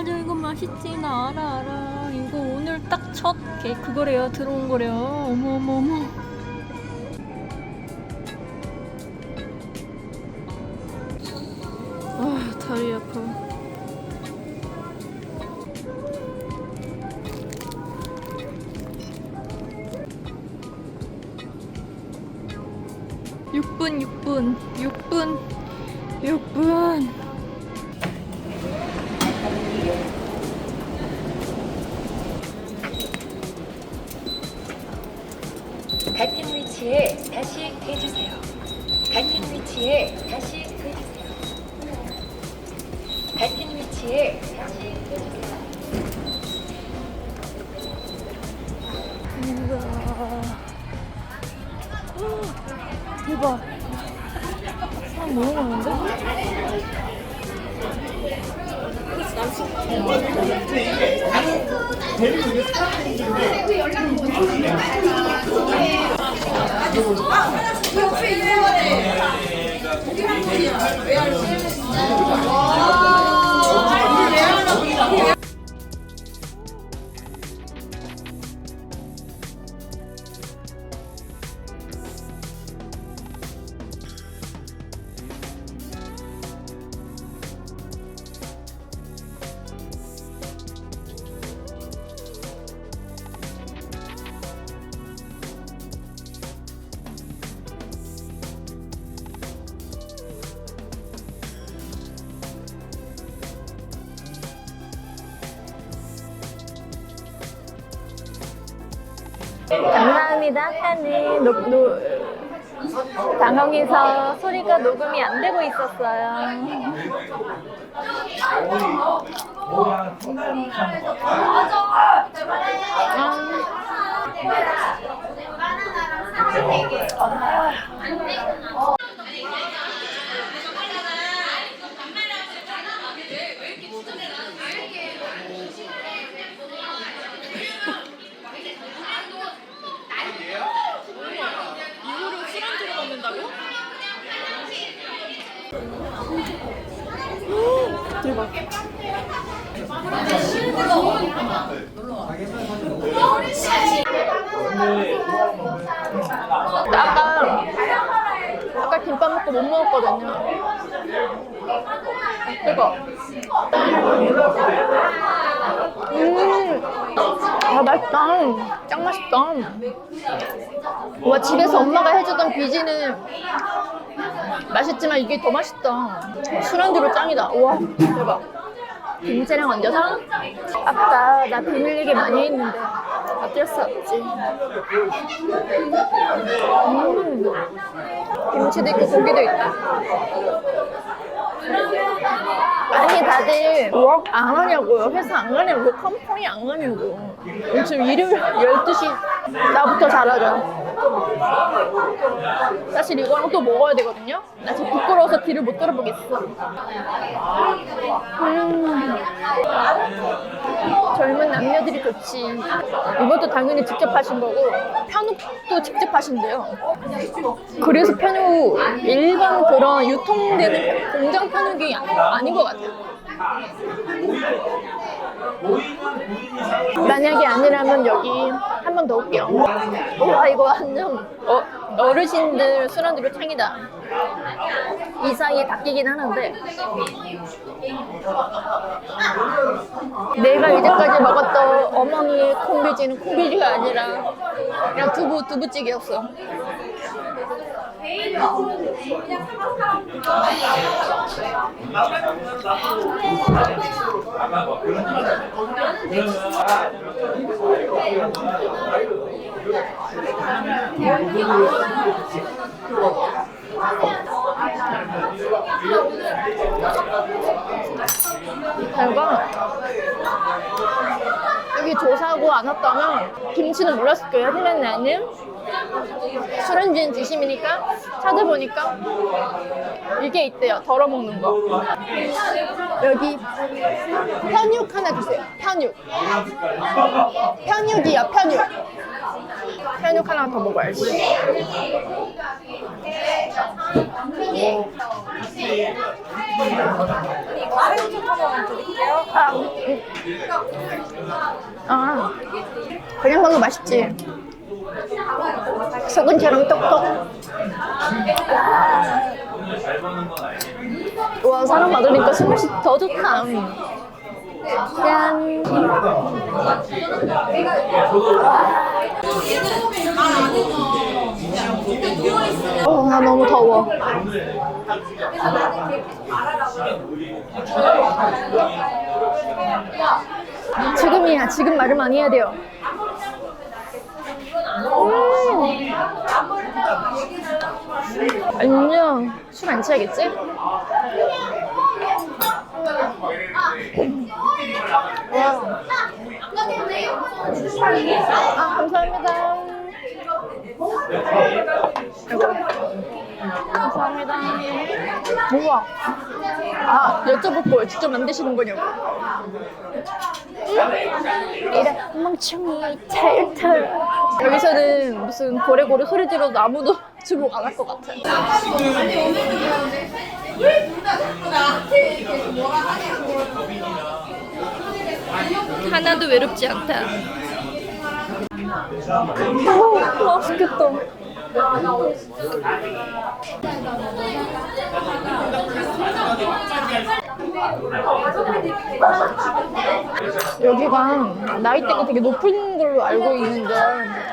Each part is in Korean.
맞아 이거 맛있지. 나 알아 알아. 이거 오늘 딱 첫 그거래요. 들어온 거래요. 어머 어머 어머. 아 다리 아파. 육분육분육분육분 위치에 다시 해주세요. 같은 위치에 다시 해주세요. 대박. 사람 너무 많은데? 감사합니다. 아까는 녹, 녹, 방송에서 소리가 녹음이 안 되고 있었어요. 이거를 술안주로 먹는다고? 대박. 아까 아까 김밥 먹고 못 먹었거든요. 아, 뜨거. 음, 아 맛있다. 짱 맛있다. 와 집에서 엄마가 해주던 비지는 맛있지만 이게 더 맛있다. 술안주로 짱이다. 우와 대박. 김치랑 얹어서 아까 나 비밀 얘기 많이 했는데 어쩔 수 없지. 음, 김치도 있고 고기도 있다. 아니 다들 안 하냐고요. 회사 안 가냐고. 컴퍼니 안 가냐고. 지금 일요일 12시 나부터 잘하자. 사실 이거랑 또 먹어야 되거든요. 나 지금 부끄러워서 뒤를 못 돌아보겠어. 음. 젊은 남녀들이 좋지. 이것도 당연히 직접 하신 거고 편육도 직접 하신대요. 그래서 편육 일반 그런 유통되는 공장 편육이 아닌 것 같아요. 만약에 아니라면 여기 한 번 더 올게요. 와 이거 완전 어, 어르신들 술안주로 창이다. 이 사이에 닦이긴 하는데 내가 이제까지 먹었던 어머니의 콩비지는 콩비지가 아니라 그냥 두부 두부찌개였어. 결과 여기 조사하고 안 왔다면 김치는 몰랐을 거예요. 근데 나는 술안주는 진심이니까 찾아보니까 이게 있대요. 덜어 먹는 거. 여기 편육 하나 주세요. 편육. 편육이야, 편육. 편육 하나 더 먹어야지. 아, 음. 아, 그냥 먹어도 맛있지. 소금처럼 똑똑. 와, 사람 많으니까 술맛이 더 좋다. 짠. 어, 나 너무 더워. 지금이야. 지금 말을 많이 해야 돼요. 음. 안녕. 술 안 취하겠지? 와. 아, 감사합니다. 감사합니다. 우와. 아, 여쭤볼 걸 직접 만드시는 거냐고. 이래 멍청이 찰털 여기서는 무슨 고래고래 소리 지르도 아무도 주목 안 할 것 같아. 하나도 외롭지 않다. 오 맛있겠다 여기가 나이대가 되게 높은 걸로 알고 있는데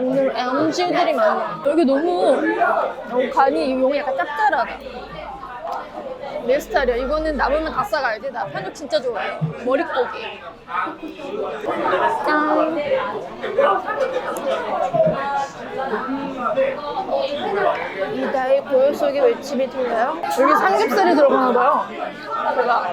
오늘 MZ들이 많아. 여기 너무 간이 용이 약간 짭짤하다. 내 스타일이야. 이거는 남으면 다 싸가야지. 나 편육 진짜 좋아해. 머릿고기. 짠. 이다의 고요 속의 외침이 들려요? 여기 삼겹살이 들어가나 봐요. 제가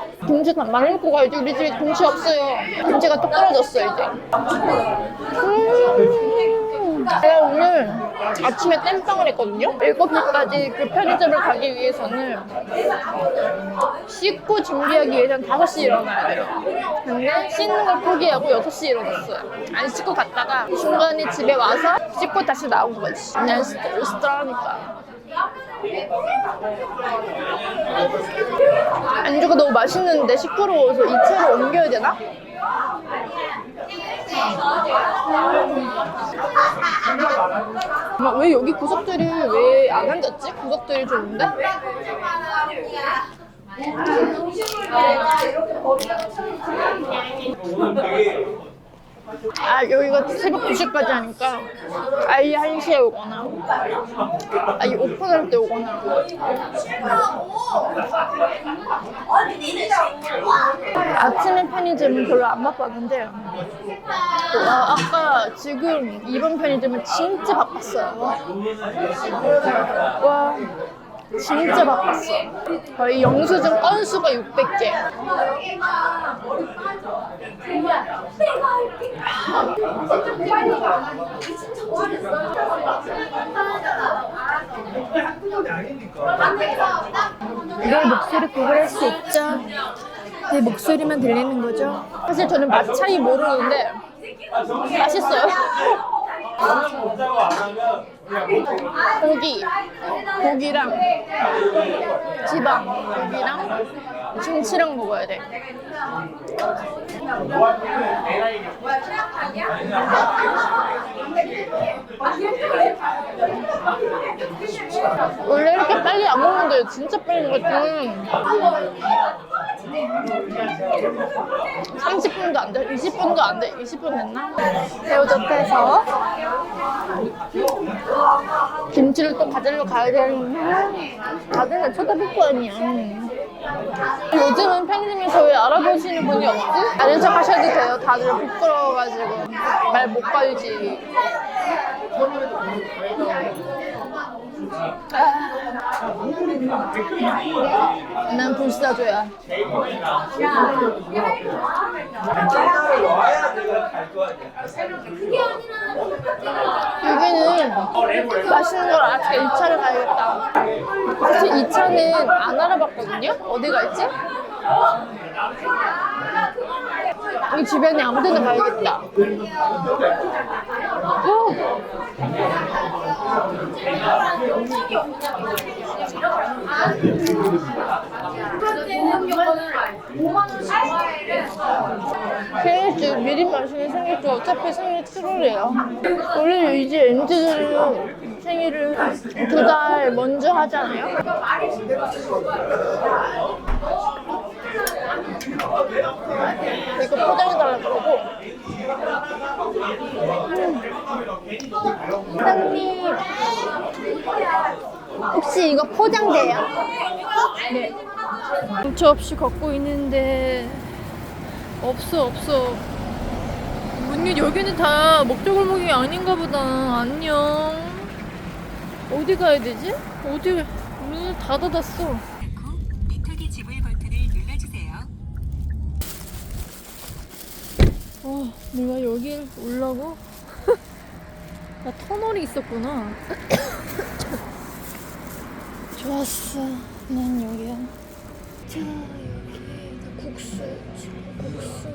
김치 다 많이 먹고 가야지. 우리 집에 김치 없어요. 김치가 뚝 떨어졌어, 이제. 음. 제가 오늘 아침에 땜빵을 했거든요. 7시까지 그 편의점을 가기 위해서는 씻고 준비하기 위해서는 5시에 일어나야 돼요. 근데 씻는 걸 포기하고 6시에 일어났어요. 안 씻고 갔다가 중간에 집에 와서 씻고 다시 나온 거지. 그냥 스트라니까. 안주가 너무 맛있는데 시끄러워서 이 채로 옮겨야 되나? 막왜 여기 구석들이 왜 안 앉았지? 구석들이 좋은데? 아 여기가 새벽 2시까지 하니까 아예 1시에 오거나 아예 오픈할 때 오거나. 아침에 편의점은 별로 안 바빴는데 와, 아까 지금 이번 편의점은 진짜 바빴어요. 와 진짜 바빴어 거의 영수증 건수가 600개 내 목소리 구별할 수 있죠? 내 목소리만 들리는 거죠? 사실 저는 맛 차이 모르는데 맛있어요. 고기, 고기랑 지방, 고기랑 김치랑 먹어야 돼. 원래 이렇게 빨리 안 먹는데 진짜 빨리 먹었지. 30분도 안 돼, 20분도 안 돼, 20분 됐나? 새우젓해서 김치를 또 가지러 가야 되는데 다들 나 쳐다볼 거 아니야. 요즘은 편의점에서 왜 알아보시는 분이 없지? 아는 척 하셔도 돼요. 다들 부끄러워가지고 말 못 걸지. 난 불사조야. 여기는 맛있는 걸 알아서 1차를 가야겠다. 사실 2차는 안 알아봤거든요? 어디가 있지? 이 주변에 아무 데나 가야겠다. 오! 생일주 미리 마시는 생일주 어차피 생일 7월이에요. 원래 이제 엔지들은 생일을 두 달 먼저 하잖아요. 이거 포장해달라고 그러고. 사장님, 혹시 이거 포장돼요? 네. 저 없이 걷고 있는데 없어 없어. 문이 여기는 다 먹자골목이 아닌가 보다. 안녕. 어디 가야 되지? 어디 문을 다 닫았어. 어, 내가 여길 오려고? 나 터널이 있었구나. 좋았어. 난 여기야. 자, 여기 나 국수. 국수.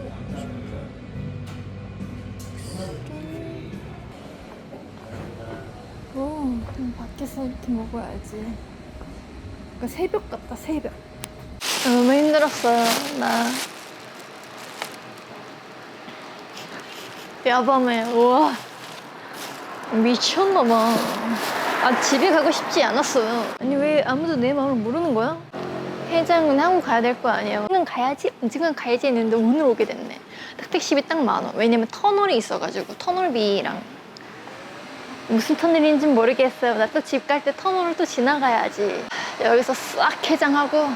어, 그럼 밖에서 이렇게 먹어야지. 그러니까 새벽 같다, 새벽. 너무 힘들었어요, 나. 야밤에 우와 미쳤나봐 아 집에 가고 싶지 않았어요 아니 왜 아무도 내 마음을 모르는 거야? 해장은 하고 가야 될 거 아니에요 오늘 가야지? 지금 가야지 했는데 오늘 오게 됐네. 딱 택시비 딱 만 원. 왜냐면 터널이 있어가지고 터널비랑. 무슨 터널인지 모르겠어요. 나 또 집 갈 때 터널을 또 지나가야지. 여기서 싹 해장하고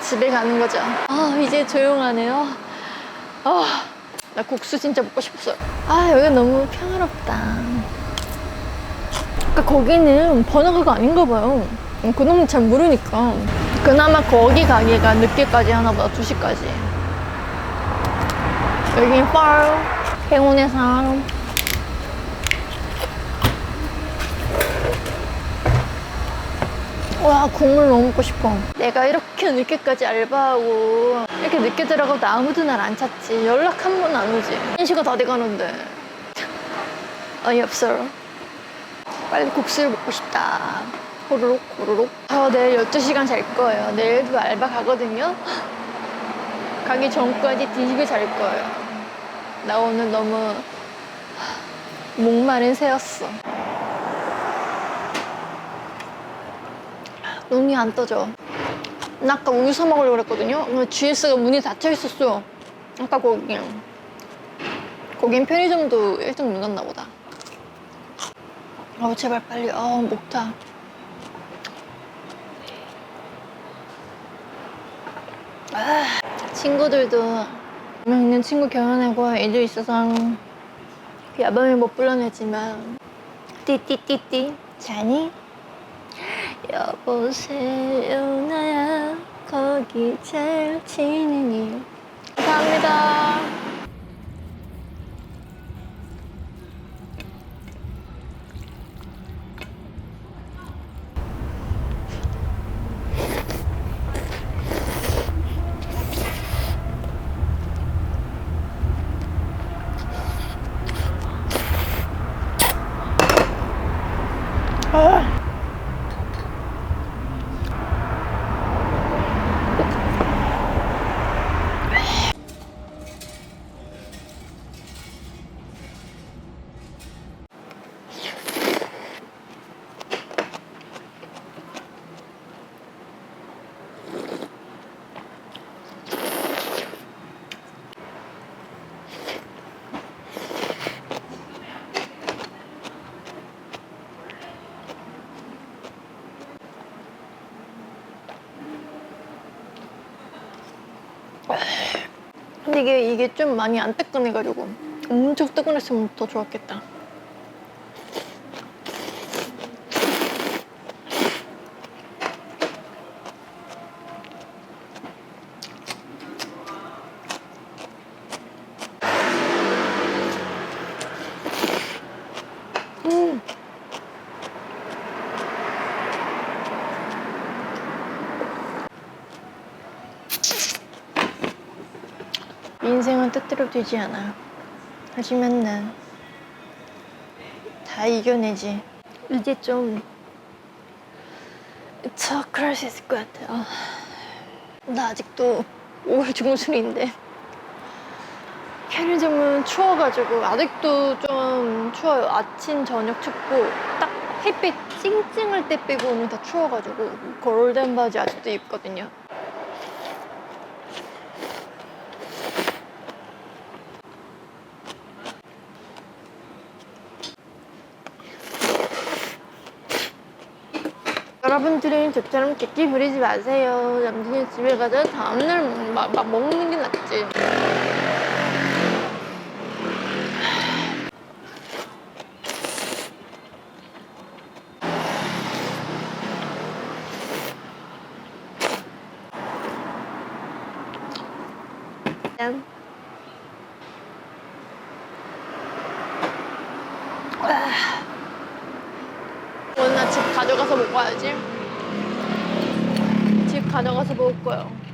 집에 가는 거죠. 아 이제 조용하네요. 아 나 국수 진짜 먹고 싶었어요. 아, 여기 너무 평화롭다. 그러니까 거기는 번화가가 아닌가 봐요. 음, 그놈은 잘 모르니까. 그나마 거기 가게가 늦게까지 하나 보다, 2시까지. 여긴 펄, 행운의 산. 와 국물 너무 먹고 싶어 내가 이렇게 늦게까지 알바하고 이렇게 늦게 들어가도 아무도 날 안 찾지 연락 한 번 안 오지 한 시간 다 돼가는데 어이없어 빨리 국수를 먹고 싶다 호로록 호로록 저 내일 12시간 잘 거예요 내일도 알바 가거든요 가기 전까지 뒤집어 잘 거예요 나 오늘 너무 목마른 새였어 눈이 안 떠져. 나 아까 우유 사 먹으려고 그랬거든요. GS가 문이 닫혀 있었어요. 아까 거기. 거긴 편의점도 문 닫나 보다. 어 제발 빨리. 아 목타. 친구들도 명 있는 친구 결혼하고 애들 있어서 야밤에 못 불러내지만 띠띠띠띠 자니? 여보세요 나야. 거기 잘 지내니. 감사합니다 근데 이게 이게 좀 많이 안 뜨끈해가지고 엄청 뜨끈했으면 더 좋았겠다. 인생은 뜻대로 되지 않아. 하지만 난 다 이겨내지. 이제 좀, 저 그럴 수 있을 것 같아요. 나 아직도 5월 중순인데. 편의점은 추워가지고 아직도 좀 추워요. 아침, 저녁 춥고 딱 햇빛 찡찡할 때 빼고는 다 추워가지고 골덴 바지 아직도 입거든요. 여러분들은 저처럼 객기 부리지 마세요. 남친이 집에 가자 다음날 막, 막 먹는 게 낫지. 짠. 아. 오늘 나 집 가져가서 먹어야지. 집 가져가서 먹을 거예요.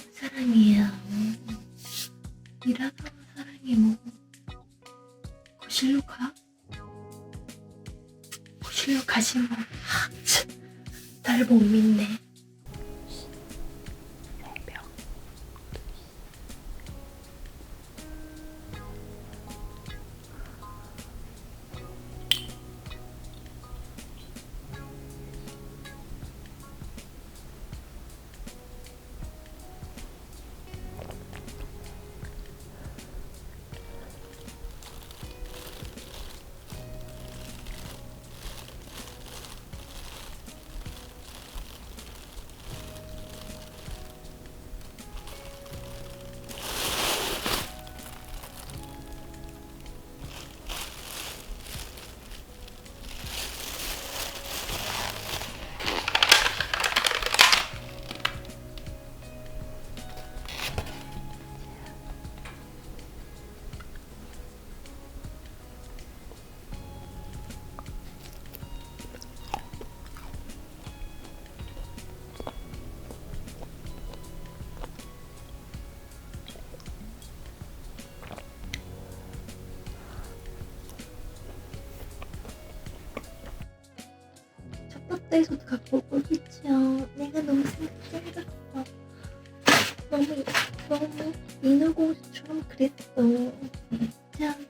사람이에요. 일하다 온 사람이 뭐 거실로 가? 거실로 가지 뭐. 아, 참. 날못 믿네. 첫 번째에서도 갖고 오고 그쵸? 내가 너무 생각 짧았어. 너무 너무 인어공주처럼 그랬어. 짠.